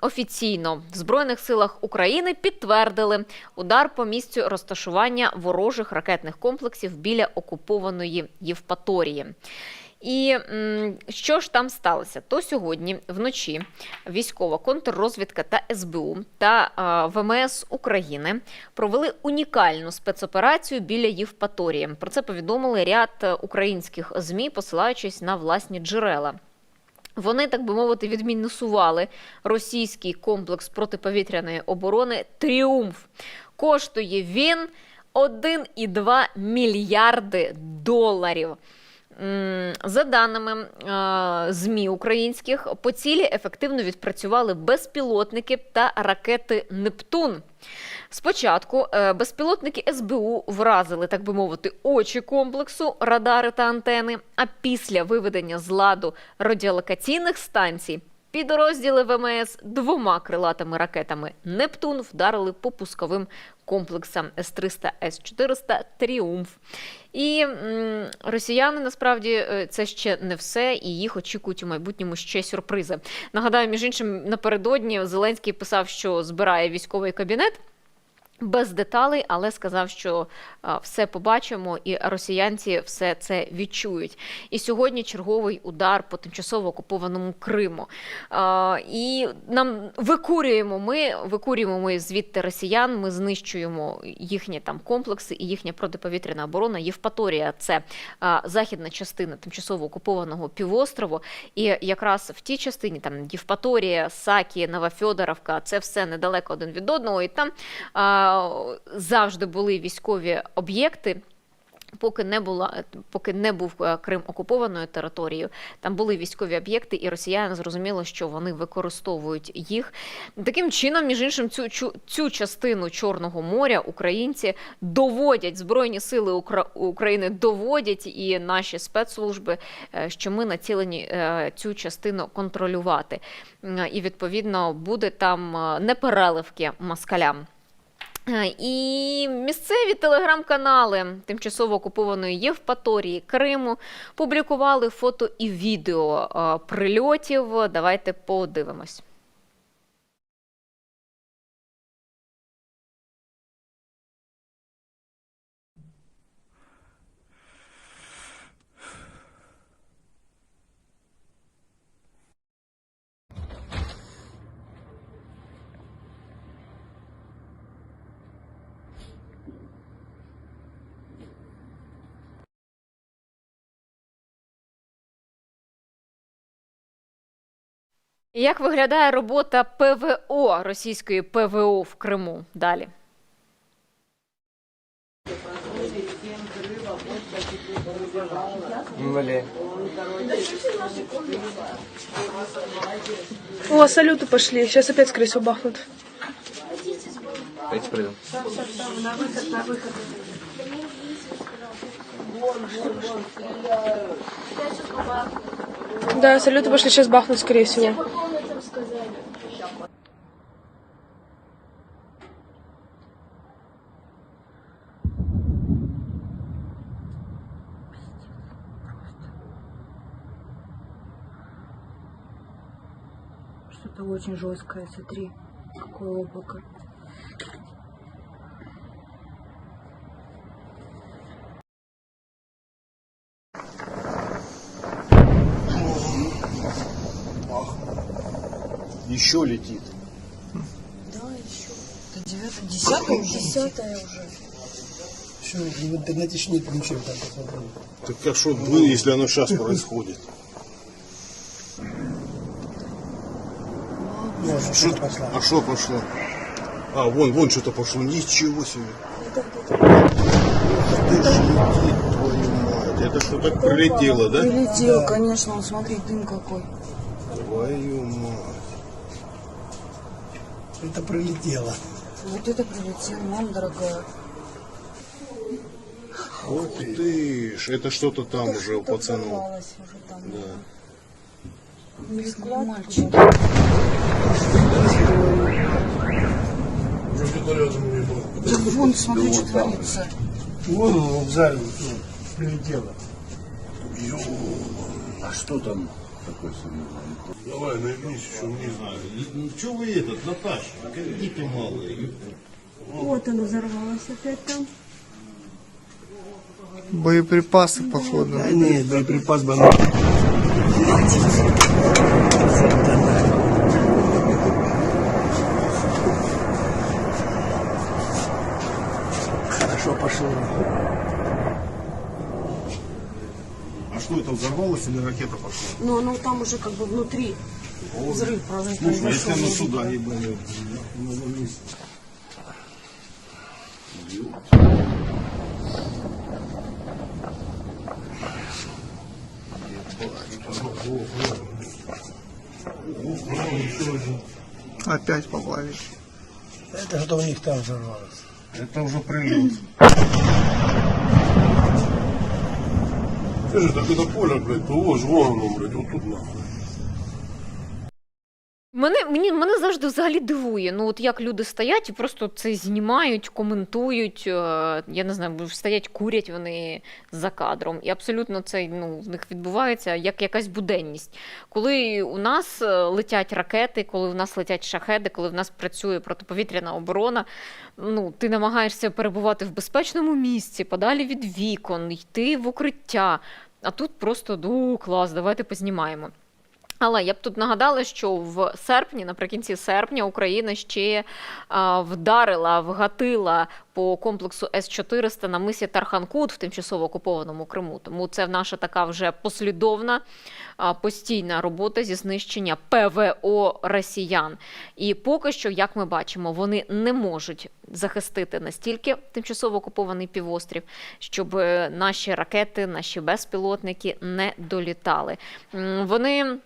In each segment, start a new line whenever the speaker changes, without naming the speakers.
Офіційно в Збройних силах України підтвердили удар по місцю розташування ворожих ракетних комплексів біля окупованої Євпаторії. І що ж там сталося? То сьогодні вночі військова контррозвідка та СБУ та ВМС України провели унікальну спецоперацію біля Євпаторії. Про це повідомили ряд е, українських змі, посилаючись на власні джерела. Вони, так би мовити, відмінусували російський комплекс протиповітряної оборони Тріумф. Коштує він 1,2 мільярди доларів. За даними е, ЗМІ українських, по цілі ефективно відпрацювали безпілотники та ракети Нептун. Спочатку е, безпілотники СБУ вразили, так би мовити, очі комплексу, радари та антени. А після виведення з ладу радіолокаційних станцій підрозділи ВМС двома крилатими ракетами Нептун вдарили по пусковим комплексам С-300, С-400 Тріумф. І м, росіяни насправді е, це ще не все, і їх очікують у майбутньому ще сюрпризи. Нагадаю, між іншим, напередодні Зеленський писав, що збирає військовий кабінет. Без деталей, але сказав, що все побачимо, і росіянці все це відчують. І сьогодні черговий удар по тимчасово окупованому Криму. І нам викурюємо ми, викурюємо ми звідти росіян. Ми знищуємо їхні там комплекси і їхня протиповітряна оборона. Євпаторія це західна частина тимчасово окупованого півострову. І якраз в тій частині там Євпаторія, Сакі, Новофьодоровка, це все недалеко один від одного. І там завжди були військові об'єкти. Поки не була, поки не був е, Крим окупованою територією, там були військові об'єкти, і росіяни зрозуміло, що вони використовують їх. Таким чином, між іншим, цю, цю, цю частину Чорного моря українці доводять збройні сили Укра- України доводять і наші спецслужби, е, що ми націлені е, цю частину контролювати. І відповідно буде там непереливки москалям. Е, І місцеві телеграм-канали тимчасово окупованої Євпаторії Криму публікували фото і відео е, прильотів. Давайте подивимось. Як виглядає робота ПВО російської ПВО в Криму? Далі.
О, салюты пошли. Сейчас опять, скорее всего, бахнут.
Давайте придем.
Да, салюты пошли, сейчас бахнут, скорее всего.
Что-то очень жесткое, смотри, какое облако.
Еще летит.
Да, еще. Это девятое, десятое уже? Десятое уже.
Еще в интернете еще нет ничего там посмотрел.
Так как что было, если оно сейчас происходит?
Ну, уже
Что-
пошла.
а что пошло? А, вон, вон что-то пошло. Ничего себе. Ты ж летит, твою мать. Это что так прилетело, да?
Прилетел, конечно, он, смотри, дым какой.
Твою мать.
Это пролетело.
Вот это прилетел, мам дорогая.
Ух ты ж. Это что-то там уже у пацанов.
Уже там.
Да.
Бесплатно. мальчик. Да вон, смотри, что творится.
Вон он в зале прилетело.
А что там?
такой самогон.
Давай, найдись, что не знаю.
Ну, что вы этот, Наташа, дети малые.
Вот оно взорвалось опять там.
Боеприпасы, походу.
Да нет, боеприпас бы Хорошо пошло.
Что это, взорвалось или ракета пошла?
Но оно там уже как бы внутри. Взрыв произошел.
Слушай, а если она сюда ебанет?
Опять попали.
Это что у них там взорвалось.
Это уже прилет. Слушай, так это поле, блядь, того ж ворону, блядь, вот тут нахуй.
Мене, мені, мене завжди взагалі дивує. Ну, от як люди стоять і просто це знімають, коментують. е, Я не знаю, стоять, курять вони за кадром. І абсолютно це ну, в них відбувається як якась буденність. Коли у нас е, летять ракети, коли в нас летять шахеди, коли в нас працює протиповітряна оборона, ну, ти намагаєшся перебувати в безпечному місці, подалі від вікон, йти в укриття. А тут просто ну, клас, давайте познімаємо. Але я б тут нагадала, що в серпні, наприкінці серпня, Україна ще а, вдарила, вгатила по комплексу С-400 на мисі Тарханкут в тимчасово окупованому Криму. Тому це наша така вже послідовна а, постійна робота зі знищення ПВО росіян. І поки що, як ми бачимо, вони не можуть захистити настільки тимчасово окупований півострів, щоб е, наші ракети, наші безпілотники не долітали. Вони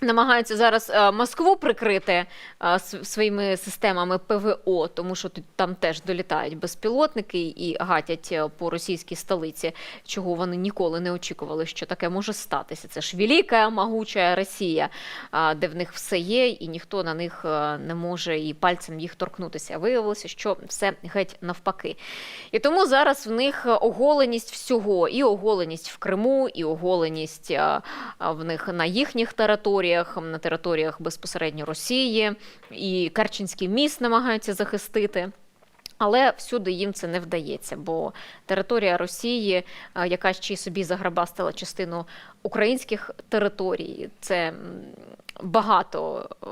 намагаються зараз е, Москву прикрити е, своїми системами ПВО, тому що тут там теж долітають безпілотники і гатять е, по російській столиці, чого вони ніколи не очікували, що таке може статися. Це ж велика, могуча Росія, де в них все є, і ніхто на них не може і пальцем їх торкнутися. Виявилося, що все геть навпаки. І тому зараз в них оголеність всього, і оголеність в Криму, і оголеність в них на їхніх територіях, на територіях безпосередньо Росії, і Керченський міст намагаються захистити. Але всюди їм це не вдається, бо територія Росії, яка ще й собі заграбастила частину українських територій, це багато о,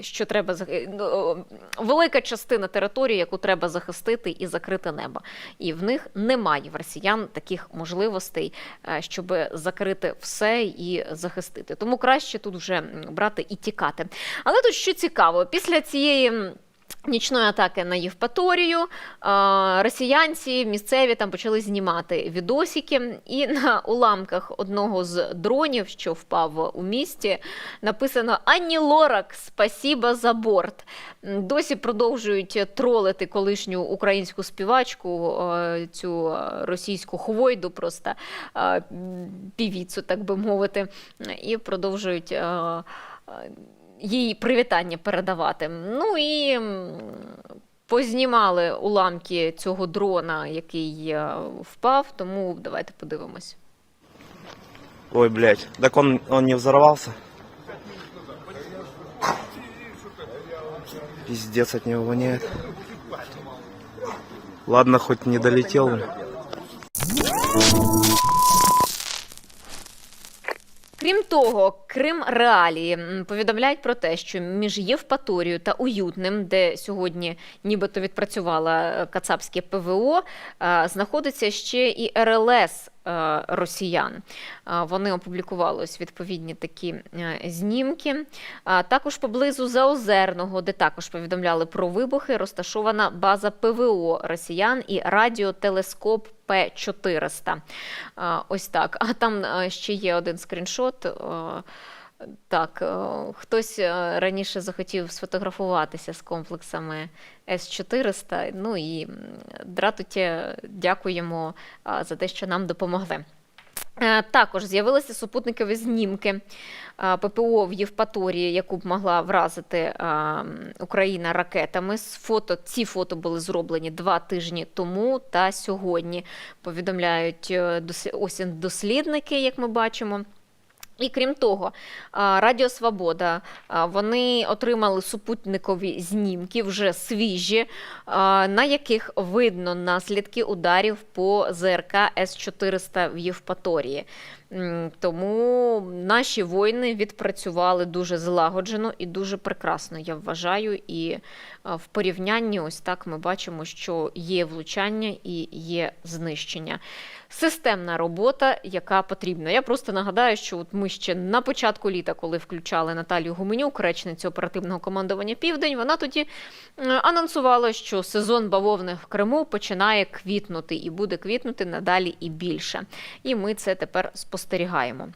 що треба зах- ну, велика частина території, яку треба захистити і закрити небо. І в них немає в росіян таких можливостей, е, щоб закрити все і захистити. Тому краще тут вже брати і тікати. Але тут що цікаво, після цієї. Нічної атаки на Євпаторію росіянці місцеві там почали знімати відосики, і на уламках одного з дронів, що впав у місті, написано Ані Лорак, спасіба за борт. Досі продовжують тролити колишню українську співачку, цю російську хвойду, просто півіцу, так би мовити, і продовжують. Їй привітання передавати. Ну і познімали уламки цього дрона, який е, впав, тому давайте подивимось.
Ой, блядь, так он, он не взорвался? Пиздец от него воняет. Ладно, хоть не долетел.
Крім того, Крим Реалії повідомляють про те, що між Євпаторією та Уютним, де сьогодні нібито відпрацювала е, Кацапське ПВО, е, знаходиться ще і РЛС е, росіян. Вони опублікували ось відповідні такі знімки. Також поблизу Заозерного, де також повідомляли про вибухи, розташована база ПВО росіян і радіотелескоп П-400. Ось так. А там е, ще є один скріншот. е, Так, е, хтось раніше захотів сфотографуватися з комплексами С-400. Ну і дратуті дякуємо за те, що нам допомогли. Е, Також з'явилися супутникові знімки е, ППО в Євпаторії, яку б могла вразити е, Україна ракетами. Фото, ці фото були зроблені два тижні тому та сьогодні. Повідомляють ось дослідники, як ми бачимо. І крім того, Радіо Свобода вони отримали супутникові знімки, вже свіжі, на яких видно наслідки ударів по ЗРК С-400 в Євпаторії. Тому наші воїни відпрацювали дуже злагоджено і дуже прекрасно, я вважаю. І в порівнянні, ось так ми бачимо, що є влучання і є знищення. Системна робота, яка потрібна. Я просто нагадаю, що от ми ще на початку літа, коли включали Наталію Гуменюк, речницю оперативного командування Південь, вона тоді е, анонсувала, що сезон бавовни в Криму починає квітнути і буде квітнути надалі і більше. І ми це тепер спостерігаємо.